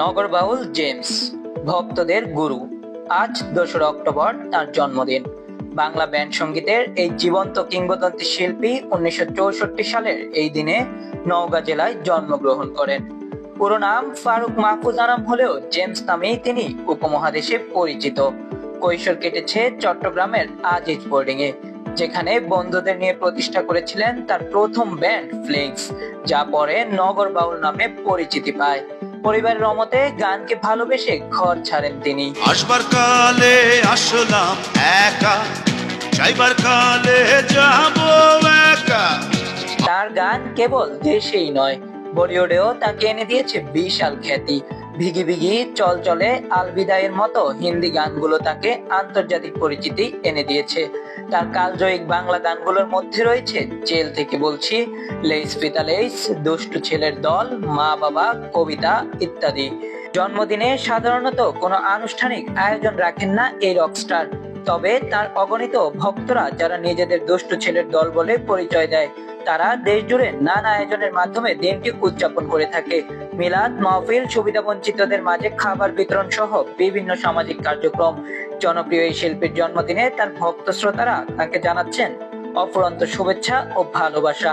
Nagar Baul James, ভক্তদের গুরু। আজ দোসরা অক্টোবর তার জন্মদিন। বাংলা ব্যান্ড সঙ্গীতের এই জীবন্ত কিংবদন্তি শিল্পী উনিশশো চৌষট্টি সালের এই দিনে নওগাঁ জেলায় জন্মগ্রহণ করেন। পুরো নাম ফারুক মাহফুজ আনাম হলেও জেমস নামেই তিনি উপমহাদেশে পরিচিত। কৈশোর কেটেছে চট্টগ্রামের আজিজ বোর্ডিং এ যেখানে বন্ধুদের নিয়ে প্রতিষ্ঠা করেছিলেন তার প্রথম ব্যান্ড ফ্লিংস যা পরে নগর বাউল নামে পরিচিতি পায়। পরিবারের অমতে গানকে ভালোবেসে ঘর ছাড়েন তিনি। আসবার কালে আসলাম একা যাইবার কালে যাব একা। তার গান কেবল দেশেই নয় বলিউডেও তাকে এনে দিয়েছে বিশাল খ্যাতি। ভিগি ভিগি চল চলে আলবিদায়ের মতো হিন্দি গানগুলো তাকে আন্তর্জাতিক পরিচিতি এনে দিয়েছে। তার কালজয়িক বাংলা গানগুলোর মধ্যে রয়েছে জেল থেকে বলছি লেইস পিতা লেইস দুষ্টু ছেলের দল, মা বাবা, কবিতা ইত্যাদি। জন্মদিনে সাধারণত কোনো আনুষ্ঠানিক আয়োজন রাখেন না এই রকস্টার তবে তার অগণিত ভক্তরা যারা নিজেদের দুষ্টু ছেলের দল বলে পরিচয় দেয়, তারা দেশ জুড়ে নানা আয়োজনের মাধ্যমে দিনটি উদযাপন করে থাকে। মিলাদ, মাহফিল, সুবিধা বঞ্চিতদের মাঝে খাবার বিতরণ সহ বিভিন্ন সামাজিক কার্যক্রম। জনপ্রিয় এই শিল্পীর জন্মদিনে তার ভক্ত শ্রোতারা তাকে জানাচ্ছেন অফুরন্ত শুভেচ্ছা ও ভালোবাসা।